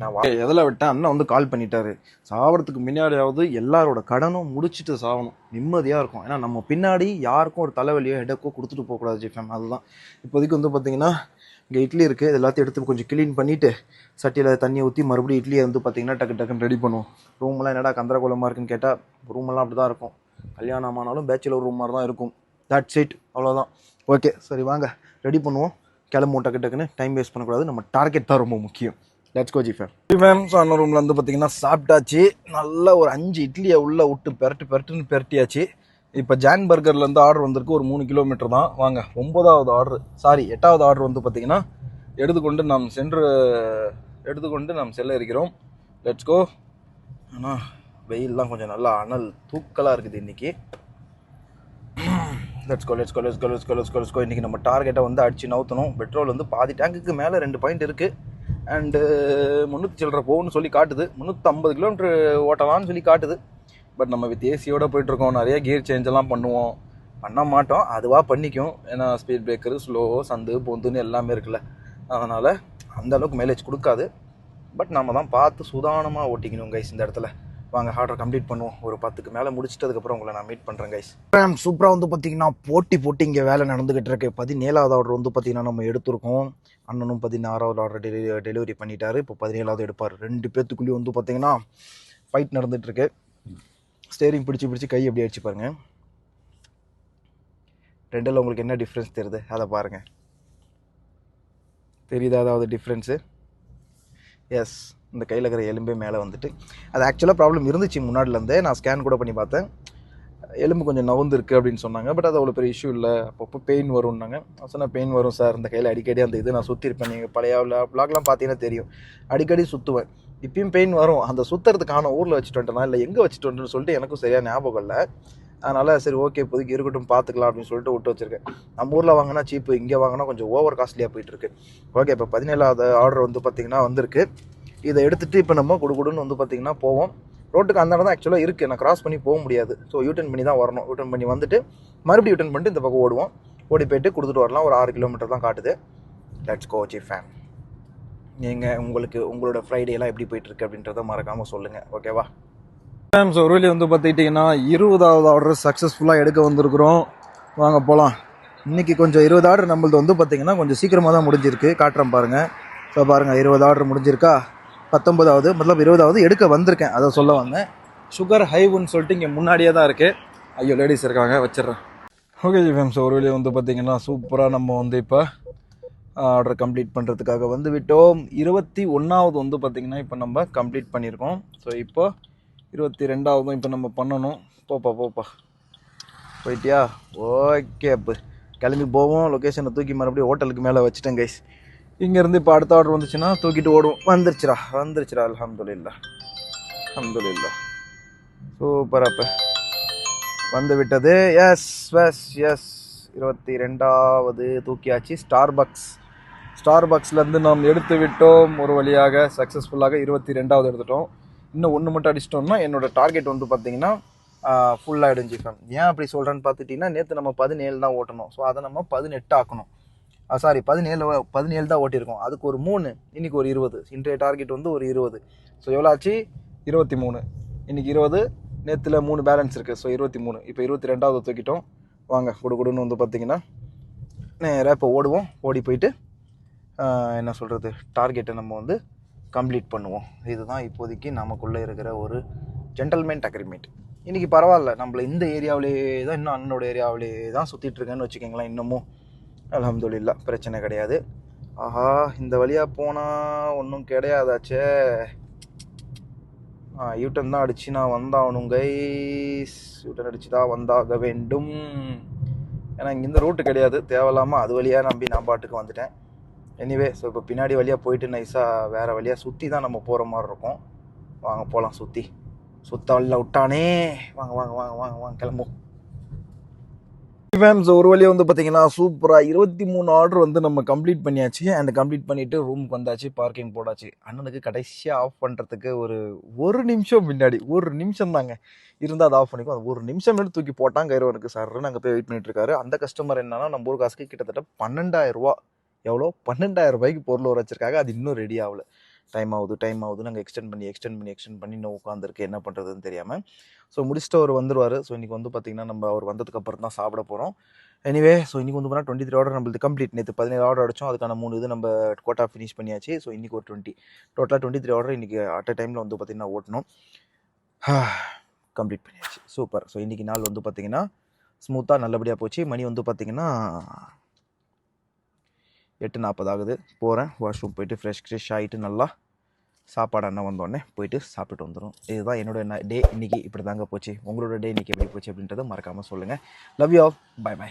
[SPEAKER 1] நான் எதில் விட்டேன்? அண்ணன் வந்து கால் பண்ணிட்டாரு. சாவறதுக்கு முன்னாடியாவது எல்லாரோட கடனும் முடிச்சிட்டு சாகணும் நிம்மதியாக இருக்கும். ஏன்னா நம்ம பின்னாடி யாருக்கும் ஒரு தலைவலியோ ஹெடக்கோ கொடுத்துட்டு போகக்கூடாது ஜிஃபேம் அதுதான். இப்போதைக்கு வந்து பார்த்தீங்கன்னா இங்கே இட்லி இருக்குது இது எல்லாத்தையும் எடுத்து கொஞ்சம் க்ளீன் பண்ணிவிட்டு சட்டியில் தண்ணியை ஊற்றி மறுபடியும் இட்லியை வந்து பார்த்தீங்கன்னா டக்கு டக்குன்னு ரெடி பண்ணுவோம். ரூம்லாம் என்னடா கந்தரகோலமாக இருக்குன்னு கேட்டால் ரூமெல்லாம் அப்படி தான் இருக்கும். கல்யாணம் ஆனாலும் பேச்சுலர் ரூம் மாதிரி தான் இருக்கும். தட் இட் அவ்வளோதான் ஓகே சரி வாங்க. ரெடி பண்ணுவோம். கிளம்புவோம் டக்கு டக்குன்னு. டைம் வேஸ்ட் பண்ணக்கூடாது. நம்ம டார்கெட் தான் ரொம்ப முக்கியம். Let's go G fam G fam so அண்ணன் ரூமில் வந்து பார்த்தீங்கன்னா சாப்பிட்டாச்சு. நல்லா ஒரு அஞ்சு இட்லியை உள்ளே விட்டு பெரட்டு பெரட்டுன்னு பெரட்டியாச்சு. இப்போ ஜான் பர்கர்லேருந்து ஆர்டர் வந்திருக்கு. ஒரு மூணு கிலோமீட்டர் தான். வாங்க ஒம்பதாவது ஆர்டர் சாரி எட்டாவது ஆர்டர் வந்து பார்த்திங்கன்னா எடுத்துக்கொண்டு நாம் சென்று எடுத்துக்கொண்டு நாம் செல்ல இருக்கிறோம். லெட்ஸ் கோ ஆனால் வெயில்லாம் கொஞ்சம் நல்லா அனல் தூக்கலாக இருக்குது இன்றைக்கி let's go let's go let's go let's go let's go let's go இன்றைக்கி நம்ம டார்கெட்டை வந்து அடிச்சு நவுத்தணும். பெட்ரோல் வந்து பாதி டேங்குக்கு மேலே ரெண்டு பாயிண்ட் இருக்குது அண்டு uh, முந்நூற்றி சில்லற போகணும்னு சொல்லி காட்டுது. முந்நூற்றம்பது கிலோமீட்டர் ஓட்டலாம்னு சொல்லி காட்டுது. பட் நம்ம வித் ஏசியோட போயிட்டுருக்கோம். நிறைய கியர் சேஞ்செல்லாம் பண்ணுவோம். பண்ண மாட்டோம். அதுவாக பண்ணிக்கும். ஏன்னா ஸ்பீட் பிரேக்கரு ஸ்லோ சந்து பொந்துன்னு எல்லாமே இருக்குல்ல. அதனால் அந்தளவுக்கு மைலேஜ் கொடுக்காது. பட் நம்ம தான் பார்த்து சுதானமாக ஓட்டிக்கணும் கைஸ் இந்த இடத்துல. வாங்க ஆர்டர் கம்ப்ளீட் பண்ணுவோம். ஒரு பத்துக்கு மேலே முடிச்சிட்டதுக்கப்புறம் உங்களை நான் மீட் பண்ணுறேன் கைஸ் சூப்பராக வந்து பார்த்தீங்கன்னா போட்டி போட்டி இங்கே வேலை நடந்துகிட்டு இருக்கு. பதினேழாவது ஆர்டர் வந்து பார்த்தீங்கன்னா நம்ம எடுத்திருக்கோம். அண்ணனும் பதினாறாவது ஆர்டர் டெலிவரி டெலிவரி பண்ணிட்டாரு. இப்போ பதினேழாவது எடுப்பார். ரெண்டு பேத்துக்குள்ளேயும் வந்து பார்த்தீங்கன்னா ஃபைட் நடந்துகிட்ருக்கு இருக்கு. ஸ்டேரிங் பிடிச்சி பிடிச்சி கை எப்படி அடிச்சு பாருங்கள் ரெண்டில் உங்களுக்கு என்ன டிஃப்ரென்ஸ் தெரியுது? அதை பாருங்கள் தெரியுதா அதாவது டிஃப்ரென்ஸு எஸ் இந்த கையில் இருக்கிற எலும்பே மேலே வந்துட்டு. அது ஆக்சுவலாக ப்ராப்ளம் இருந்துச்சு முன்னாடிலேருந்தே. நான் ஸ்கேன் கூட பண்ணி பார்த்தேன். எலும்பு கொஞ்சம் நவுந்துருக்கு அப்படின்னு சொன்னாங்க. பட் அது அவ்வளோ பெரிய இஷ்யூ இல்லை. அப்பப்போ பெயின் வரும்னாங்க. நான் சொன்னேன் பெயின் வரும் சார் இந்த கையில் அடிக்கடி அந்த இது நான் சுற்றிருப்பேன் நீங்கள் பழைய ப்ளாக்லாம் பார்த்தீங்கன்னா தெரியும். அடிக்கடி சுற்றுவேன் இப்பயும் பெயின் வரும். அந்த சுற்றுறதுக்கான ஊரில் வச்சுட்டு வந்துட்டேனா? இல்லை எங்கே வச்சுட்டு வந்துன்னு சொல்லிட்டு எனக்கும் சரியாக ஞாபகம் இல்லை. அதனால் சரி ஓகே இப்போதைக்கு இருக்கட்டும் பார்த்துக்கலாம் அப்படின்னு சொல்லிட்டு விட்டு வச்சுருக்கேன். நம்ம ஊரில் வாங்கினா சீப்பு இங்கே வாங்கினா கொஞ்சம் ஓவர் காஸ்ட்லியாக போயிட்டுருக்கு ஓகே இப்போ பதினேழாவது ஆர்டர் வந்து பார்த்திங்கன்னா வந்திருக்கு. இதை எடுத்துகிட்டு இப்போ நம்ம குடுக்குடுன்னு வந்து பார்த்திங்கன்னா போவோம். ரோட்டுக்கு அந்த இடம் தான் ஆக்சுவலாக இருக்குது நான் கிராஸ் பண்ணி போக முடியாது. ஸோ யூட்டன் பண்ணி தான் வரணும். யூட்டன் பண்ணி வந்துட்டு மறுபடியும் யூட்டன் பண்ணிட்டு இந்த பக்கம் ஓடுவோம். ஓடி போயிட்டு கொடுத்துட்டு வரலாம். ஒரு ஆறு கிலோமீட்டர் தான் காட்டுது. லெட்ஸ் கோ ஜி ஃபேன் நீங்கள் உங்களுக்கு உங்களோட ஃப்ரைடேலாம் எப்படி போயிட்டுருக்கு அப்படின்றத மறக்காமல் சொல்லுங்கள் ஓகேவா மேம் ஸோ ரூலி வந்து பார்த்துக்கிட்டிங்கன்னா இருபதாவது ஆர்டர் சக்ஸஸ்ஃபுல்லாக எடுக்க வந்திருக்கிறோம். வாங்க போகலாம் இன்றைக்கி கொஞ்சம் இருபது ஆர்டர் நம்மளது வந்து பார்த்திங்கன்னா கொஞ்சம் சீக்கிரமாக தான் முடிஞ்சிருக்கு. காட்டுறேன் பாருங்கள் ஸோ பாருங்கள் இருபது ஆர்டர் முடிஞ்சிருக்கா? பத்தொம்போதாவது மொத்தம் இருபதாவது எடுக்க வந்திருக்கேன். அதை சொல்ல வந்தேன். சுகர் ஹைவுன்னு சொல்லிட்டு இங்கே முன்னாடியே தான் இருக்குது ஐயோ லேடிஸ் இருக்காங்க வச்சிடுறேன். ஓகே ஃபேம்ஸ் ஒரு வழியாக வந்து பார்த்திங்கன்னா சூப்பராக நம்ம வந்து இப்போ ஆர்டர் கம்ப்ளீட் பண்ணுறதுக்காக வந்து விட்டோம். இருபத்தி ஒன்றாவது வந்து பார்த்திங்கன்னா இப்போ நம்ம கம்ப்ளீட் பண்ணியிருக்கோம். ஸோ இப்போ இருபத்தி ரெண்டாவதும் இப்போ நம்ம பண்ணணும். போப்பா போப்பா. போயிட்டியா? ஓகே அப்போ. கிளம்பி போவோம். லொக்கேஷனை தூக்கி மறுபடியும் ஹோட்டலுக்கு மேலே வச்சுட்டேன் கைஸ் இங்கேருந்து இப்போ அடுத்த ஆர்டர் வந்துச்சுன்னா தூக்கிட்டு ஓடுவோம். வந்துருச்சுடா வந்துருச்சுடா அல்ஹம்துலில்லா. அல்ஹம்துலில்லா. சூப்பர் அப்போ. வந்து விட்டது. எஸ் எஸ் எஸ் இருபத்தி ரெண்டாவது தூக்கியாச்சு. ஸ்டார் பக்ஸ் ஸ்டார் பக்ஸ்லேருந்து நாம் எடுத்து விட்டோம். ஒரு வழியாக சக்ஸஸ்ஃபுல்லாக இருபத்தி ரெண்டாவது எடுத்துட்டோம். இன்னும் ஒன்று மட்டும் அடிச்சிட்டோம்னா என்னோட டார்கெட் வந்து பார்த்தீங்கன்னா ஃபுல்லாக இடிஞ்சிக்கணும் ஏன் அப்படி சொல்கிறேன்னு பார்த்துட்டிங்கன்னா நேற்று நம்ம பதினேழு தான் ஓட்டணும். ஸோ அதை நம்ம பதினெட்டு ஆக்கணும். சாரி பதினேழு பதினேழு தான் ஓட்டியிருக்கோம். அதுக்கு ஒரு மூணு இன்றைக்கி ஒரு இருபது. இன்றைய டார்கெட் வந்து ஒரு இருபது. ஸோ எவ்வளோ ஆச்சு? இருபத்தி மூணு. இன்றைக்கி இருபது நேற்றுல மூணு பேலன்ஸ் இருக்குது ஸோ இருபத்தி மூணு. இப்போ இருபத்தி ரெண்டாவது தூக்கிட்டோம். வாங்க குடு குடுன்னு வந்து பார்த்தீங்கன்னா நேராக இப்போ ஓடுவோம். ஓடி போயிட்டு என்ன சொல்கிறது டார்கெட்டை நம்ம வந்து கம்ப்ளீட் பண்ணுவோம். இதுதான் இப்போதைக்கு நமக்குள்ளே இருக்கிற ஒரு ஜென்டல்மெண்ட் அக்ரிமெண்ட் இன்றைக்கி பரவாயில்ல. நம்மள இந்த ஏரியாவிலே தான் இன்னும் அண்ணனோட ஏரியாவிலேயே தான் சுற்றிட்டுருக்கேன்னு வச்சுக்கோங்களேன் இன்னமும். அலமதுல்லா பிரச்சனை கிடையாது. ஆஹா இந்த வழியாக போனால் ஒன்றும் கிடையாதாச்சே. ஆ யூட்டன் தான் அடிச்சு நான் வந்தாகணும் கைஸ் யூட்டன் அடித்து தான் வந்தாக வேண்டும். ஏன்னா இங்கே இந்த ரூட்டு கிடையாது. தேவையில்லாமல் அது வழியாக நம்பி நான் பாட்டுக்கு வந்துட்டேன். எனிவே ஸோ இப்போ பின்னாடி வழியாக போயிட்டு நைஸாக வேறு வழியாக சுற்றி தான் நம்ம போகிற மாதிரி இருக்கும். வாங்க போகலாம் சுற்றி சுத்த. வழியில் விட்டானே. வாங்க வாங்க வாங்க வாங்க வாங்க கிளம்பும் ஃபேம்ஸ் ஒரு வழியாக வந்து பார்த்தீங்கன்னா சூப்பராக இருபத்தி மூணு ஆர்டர் வந்து நம்ம கம்ப்ளீட் பண்ணியாச்சு. அண்ட் கம்ப்ளீட் பண்ணிவிட்டு ரூமுக்கு வந்தாச்சு பார்க்கிங் போடாச்சு. அண்ணனுக்கு கடைசியாக ஆஃப் பண்ணுறதுக்கு ஒரு ஒரு நிமிஷம் முன்னாடி ஒரு நிமிஷம் தாங்க. இருந்தால் அதை ஆஃப் பண்ணிக்கும் அது ஒரு நிமிஷம் எடுத்து தூக்கி போட்டான் கைரவனுக்கு. சார்னு அங்கே போய் வெயிட் பண்ணிட்டு இருக்காரு. அந்த கஸ்டமர் என்னன்னா நம்ம ஊர் காசுக்கு கிட்டத்தட்ட பன்னெண்டாயிரம் ரூபா. எவ்வளோ? பன்னெண்டாயிரம் ரூபாய்க்கு பொருள் வர வச்சிருக்காங்க. அது இன்னும் ரெடி ஆகலை. டைம் ஆகுது டைம் ஆகுது நாங்கள் எக்ஸ்டெண்ட் பண்ணி எக்ஸ்டெண்ட் பண்ணி எக்ஸ்டெண்ட் பண்ணி இன்னும் உட்காந்துருக்கு என்ன பண்ணுறதுன்னு தெரியாமல் ஸோ முடிச்சுட்டு அவர் வந்துடுவார் ஸோ இன்றைக்கி வந்து பார்த்திங்கன்னா நம்ம அவர் வந்ததுக்கு அப்புறம் தான் சாப்பிட போகிறோம் எனிவே ஸோ இன்றைக்கி வந்து பார்த்தா டுவெண்ட்டி த்ரீ ஆர்டர் நம்மளுக்கு கம்ப்ளீட் நேற்று பதினேழு ஆர்டர் அடிச்சோம். அதுக்கான மூணு இது நம்ம கோட்டா ஃபினிஷ் பண்ணியாச்சு. ஸோ இன்றைக்கி ஒரு டுவெண்ட்டி டோட்டலாக டுவெண்ட்டி த்ரீ ஆர்டர் இன்றைக்கி அட் அ டைமில் வந்து பார்த்திங்கன்னா ஓட்டணும். கம்ப்ளீட் பண்ணியாச்சு. சூப்பர் ஸோ இன்றைக்கி நாள் வந்து பார்த்திங்கன்னா ஸ்மூத்தாக நல்லபடியாக போச்சு. மணி வந்து பார்த்திங்கன்னா எட்டு நாற்பது ஆகுது. போகிறேன் வாஷ்ரூம் போயிட்டு ஃப்ரெஷ் ஃப்ரெஷ் ஆகிட்டு நல்லா சாப்பாடு அண்ணன் வந்தோடனே போயிட்டு சாப்பிட்டுட்டு வந்துடும் இதுதான் என்னோட டே இன்னைக்கு இப்படி தாங்க போச்சு. உங்களோட டே இன்னைக்கு எப்படி போச்சு அப்படின்றத மறக்காமல் சொல்லுங்கள் love you of bye by